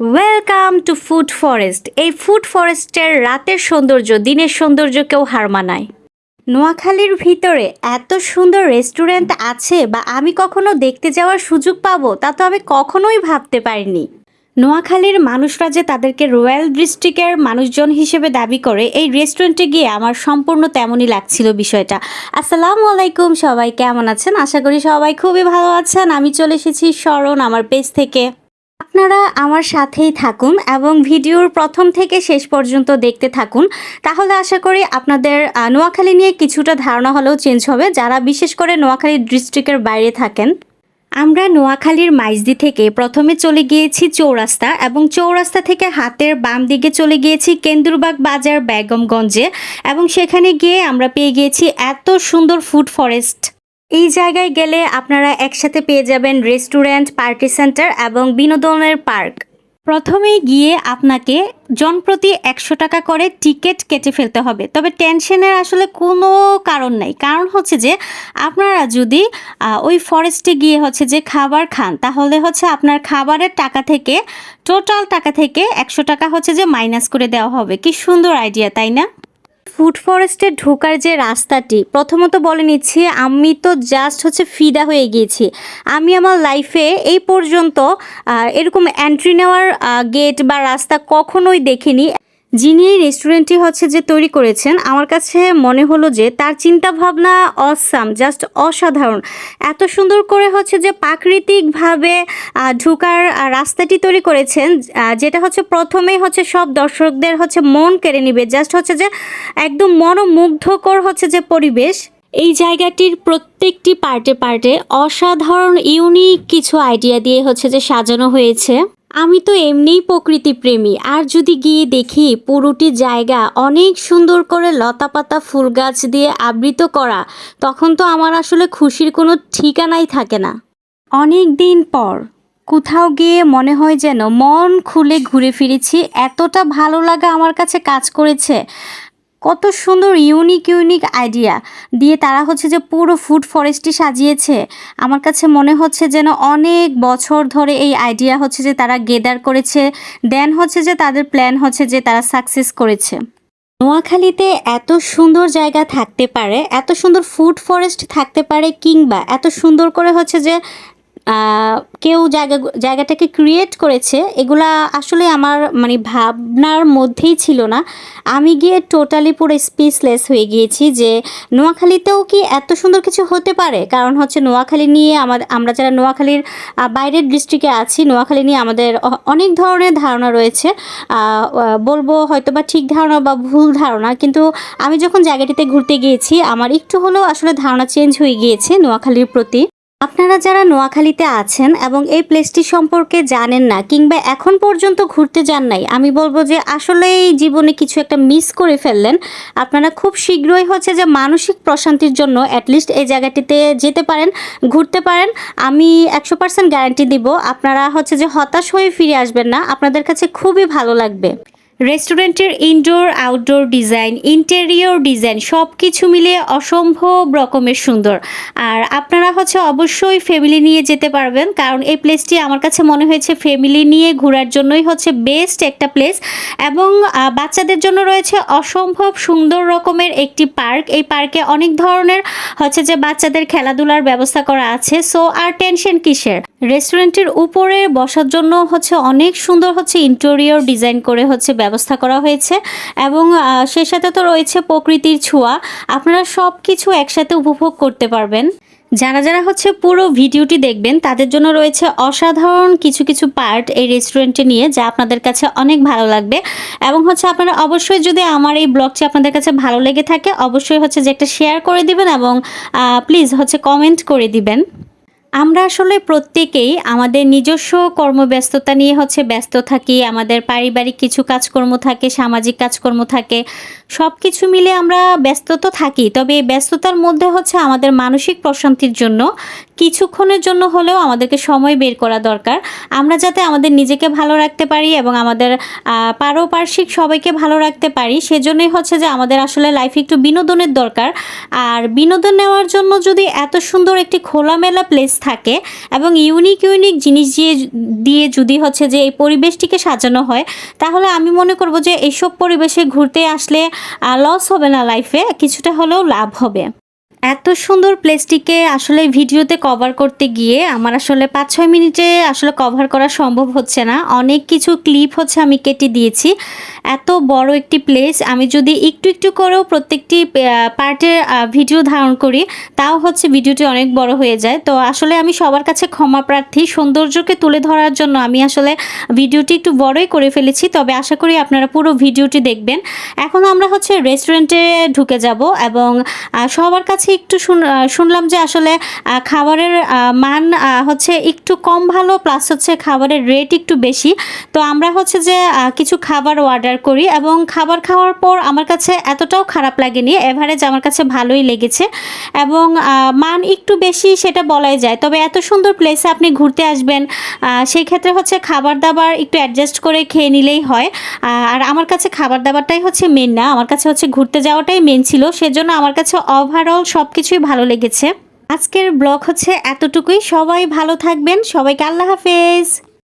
Welcome to food forest এই food ফরেস্টের রাতের সৌন্দর্য, দিনের সৌন্দর্যকেও হার মানায়। নোয়াখালীর ভিতরে এত সুন্দর রেস্টুরেন্ট আছে বা আমি কখনো দেখতে যাওয়ার সুযোগ পাবো, তা তো আমি কখনোই ভাবতে পারিনি। নোয়াখালীর মানুষরা যে তাদেরকে রয়্যাল ডিস্ট্রিক্টের মানুষজন হিসেবে দাবি করে, এই রেস্টুরেন্টে গিয়ে আমার সম্পূর্ণ তেমনই লাগছিল বিষয়টা। আসসালামু আলাইকুম সবাই, কেমন আছেন? আশা করি সবাই খুবই ভালো আছেন। আমি চলে এসেছি স্মরণ আমার পেজ থেকে। আপনারা আমার সাথেই থাকুন এবং ভিডিওর প্রথম থেকে শেষ পর্যন্ত দেখতে থাকুন। তাহলে আশা করি আপনাদের নোয়াখালী নিয়ে কিছুটা ধারণা হলেও চেঞ্জ হবে। যারা বিশেষ করে নোয়াখালী ডিস্ট্রিক্টের বাইরে থাকেন, আমরা নোয়াখালীর মাইজদি থেকে প্রথমে চলে গিয়েছি চৌরাস্তা এবং চৌরাস্তা থেকে হাতের বাম দিকে চলে গিয়েছি কেন্দুরবাগ বাজার, বেগমগঞ্জে এবং সেখানে গিয়ে আমরা পেয়ে গিয়েছি এত সুন্দর ফুড ফরেস্ট এই জায়গায় গেলে আপনারা একসাথে পেয়ে যাবেন রেস্টুরেন্ট, পার্টি সেন্টার এবং বিনোদনের পার্ক। প্রথমে গিয়ে আপনাকে জনপ্রতি একশো টাকা করে টিকিট কেটে ফেলতে হবে। তবে টেনশনের আসলে কোনো কারণ নাই। কারণ হচ্ছে যে, আপনারা যদি ওই ফরেস্টে গিয়ে হচ্ছে যে খাবার খান, তাহলে হচ্ছে আপনার খাবারের টাকা থেকে, টোটাল টাকা থেকে একশো টাকা হচ্ছে যে মাইনাস করে দেওয়া হবে। কি সুন্দর আইডিয়া, তাই না? ফুড ফরেস্টে ঢোকার যে রাস্তাটি, প্রথমত বলে নিচ্ছি, আমি তো জাস্ট হচ্ছে ফিদা হয়ে গিয়েছি। আমি আমার লাইফে এই পর্যন্ত এরকম এন্ট্রি নেওয়ার গেট বা রাস্তা কখনোই দেখিনি। যিনি এই রেস্টুরেন্টটি হচ্ছে যে তৈরি করেছেন, আমার কাছে মনে হলো যে তার চিন্তা ভাবনা অসাম জাস্ট অসাধারণ। এত সুন্দর করে হচ্ছে যে প্রাকৃতিকভাবে ঢুকার রাস্তাটি তৈরি করেছেন যেটা হচ্ছে প্রথমেই হচ্ছে সব দর্শকদের হচ্ছে মন কেড়ে নিবে জাস্ট হচ্ছে যে একদম মনোমুগ্ধকর হচ্ছে যে পরিবেশ। এই জায়গাটির প্রত্যেকটি পার্টে পার্টে অসাধারণ ইউনিক কিছু আইডিয়া দিয়ে হচ্ছে যে সাজানো হয়েছে। আমি তো এমনিই প্রকৃতি প্রেমী আর যদি গিয়ে দেখি পুরোটি জায়গা অনেক সুন্দর করে লতাপাতা ফুল গাছ দিয়ে আবৃত করা, তখন তো আমার আসলে খুশির কোনো ঠিকানাই থাকে না। অনেক দিন পর কোথাও গিয়ে মনে হয় যেন মন খুলে ঘুরে ফিরেছি। এতটা ভালো লাগা আমার কাছে কাজ করেছে। কত সুন্দর ইউনিক ইউনিক আইডিয়া দিয়ে তারা হচ্ছে যে পুরো ফুড ফরেস্টটি সাজিয়েছে। আমার কাছে মনে হচ্ছে যেন অনেক বছর ধরে এই আইডিয়া হচ্ছে যে তারা গেদার করেছে। দেন হচ্ছে যে তাদের প্ল্যান হচ্ছে যে তারা সাকসেস করেছে। নোয়াখালীতে এত সুন্দর জায়গা থাকতে পারে, এত সুন্দর ফুড ফরেস্ট থাকতে পারে কিংবা এত সুন্দর করে হচ্ছে যে কেউ জায়গা, জায়গাটাকে ক্রিয়েট করেছে, এগুলা আসলে আমার মানে ভাবনার মধ্যেই ছিল না। আমি গিয়ে টোটালি পুরো স্পিচলেস হয়ে গিয়েছি যে নোয়াখালীতেও কি এত সুন্দর কিছু হতে পারে? কারণ হচ্ছে নোয়াখালী নিয়ে আমাদের আমরা যারা নোয়াখালীর বাইরের ডিস্ট্রিক্টে আছি, নোয়াখালী নিয়ে আমাদের অনেক ধরনের ধারণা রয়েছে। বলব হয়তো বা ঠিক ধারণা বা ভুল ধারণা, কিন্তু আমি যখন জায়গাটিতে ঘুরতে গিয়েছি, আমার একটু হলেও আসলে ধারণা চেঞ্জ হয়ে গিয়েছে নোয়াখালীর প্রতি। আপনারা যারা নোয়াখালীতে আছেন এবং এই প্লেসটি সম্পর্কে জানেন না কিংবা এখন পর্যন্ত ঘুরতে যান নাই, আমি বলব যে আসলেই জীবনে কিছু একটা মিস করে ফেললেন। আপনারা খুব শীঘ্রই হচ্ছে যে মানসিক প্রশান্তির জন্য অ্যাটলিস্ট এই জায়গাটিতে যেতে পারেন, ঘুরতে পারেন। আমি একশো পার্সেন্ট গ্যারান্টি দিব, আপনারা হচ্ছে যে হতাশ হয়ে ফিরে আসবেন না, আপনাদের কাছে খুবই ভালো লাগবে। রেস্টুরেন্টের indoor, outdoor design, interior design সব কিছু মিলিয়ে অসম্ভব রকমের সুন্দর। আর আপনারা হচ্ছে অবশ্যই ফ্যামিলি নিয়ে যেতে পারবেন, কারণ এই প্লেসটি আমার কাছে মনে হয়েছে ফ্যামিলি নিয়ে ঘোরার জন্যই হচ্ছে বেস্ট একটা প্লেস। এবং বাচ্চাদের জন্য রয়েছে অসম্ভব সুন্দর রকমের একটি পার্ক। এই পার্কে অনেক ধরনের হচ্ছে যে বাচ্চাদের খেলাধুলার ব্যবস্থা করা আছে। সো, আর টেনশন কিসের? রেস্টুরেন্টের উপরে বসার জন্য হচ্ছে অনেক সুন্দর হচ্ছে ইন্টেরিয়র ডিজাইন করে হচ্ছে ব্যবস্থা করা হয়েছে এবং সেই সাথে তো রয়েছে প্রকৃতির ছোঁয়া। আপনারা সব কিছু একসাথে উপভোগ করতে পারবেন। যারা যারা হচ্ছে পুরো ভিডিওটি দেখবেন, তাদের জন্য রয়েছে অসাধারণ কিছু কিছু পার্ট এই রেস্টুরেন্টে নিয়ে, যা আপনাদের কাছে অনেক ভালো লাগবে। এবং হচ্ছে আপনারা অবশ্যই যদি আমার এই ব্লগটি আপনাদের কাছে ভালো লেগে থাকে, অবশ্যই হচ্ছে যে একটা শেয়ার করে দিবেন এবং প্লিজ হচ্ছে কমেন্ট করে দিবেন। আমরা আসলে প্রত্যেকেই আমাদের নিজস্ব কর্মব্যস্ততা নিয়ে হচ্ছে ব্যস্ত থাকি, আমাদের পারিবারিক কিছু কাজকর্ম থাকে, সামাজিক কাজকর্ম থাকে সব কিছু মিলে আমরা ব্যস্ত তো থাকি। তবে এই ব্যস্ততার মধ্যে হচ্ছে আমাদের মানসিক প্রশান্তির জন্য, কিছুক্ষণের জন্য হলেও আমাদেরকে সময় বের করা দরকার। আমরা যাতে আমাদের নিজেকে ভালো রাখতে পারি এবং আমাদের পারপার্শ্বিক সবাইকে ভালো রাখতে পারি, সেজন্যই হচ্ছে যে আমাদের আসলে লাইফে একটু বিনোদনের দরকার। আর বিনোদন নেওয়ার জন্য যদি এত সুন্দর একটি খোলামেলা প্লেস থাকে এবং ইউনিক ইউনিক জিনিস দিয়ে দিয়ে যদি হচ্ছে যে এই পরিবেশটিকে সাজানো হয়, তাহলে আমি মনে করব যে এইসব পরিবেশে ঘুরতে আসলে লস হবে না লাইফে কিছুটা হলেও লাভ হবে। এত সুন্দর প্লেসটিকে আসলে ভিডিওতে কভার করতে গিয়ে আমার আসলে পাঁচ ছয় মিনিটে আসলে কভার করা সম্ভব হচ্ছে না। অনেক কিছু ক্লিপ হচ্ছে আমি কেটে দিয়েছি। এত বড় একটি প্লেস আমি যদি একটু একটু করেও প্রত্যেকটি পার্টের ভিডিও ধারণ করি, তাও হচ্ছে ভিডিওটি অনেক বড় হয়ে যায়। তো আসলে আমি সবার কাছে ক্ষমা প্রার্থী। সৌন্দর্যকে তুলে ধরার জন্য আমি আসলে ভিডিওটি একটু বড়ই করে ফেলেছি। তবে আশা করি আপনারা পুরো ভিডিওটি দেখবেন। এখন আমরা হচ্ছে রেস্টুরেন্টে ঢুকে যাব এবং সবার কাছে একটু শুন- শুনলাম যে আসলে খাবারের মান হচ্ছে একটু কম ভালো প্লাস হচ্ছে খাবারের রেট একটু বেশি। তো আমরা হচ্ছে যে কিছু খাবার অর্ডার করি এবং খাবার খাওয়ার পর আমার কাছে এতটাও খারাপ লাগেনি এভারেজ আমার কাছে ভালোই লেগেছে এবং মান একটু বেশি সেটা বলাই যায়। তবে এত সুন্দর প্লেসে আপনি ঘুরতে আসবেন সেই ক্ষেত্রে হচ্ছে খাবার দাবার একটু অ্যাডজাস্ট করে খেয়ে নিলেই হয়। আর আমার কাছে খাবার দাবারটাই হচ্ছে মেন না, আমার কাছে হচ্ছে ঘুরতে যাওয়াটাই মেন ছিল। সেজন্য আমার কাছে ওভারঅল সব কিছুই ভালো লেগেছে। আজকের ব্লগ হচ্ছে এতটুকুই। সবাই ভালো থাকবেন। সবাইকে আল্লাহ হাফেজ।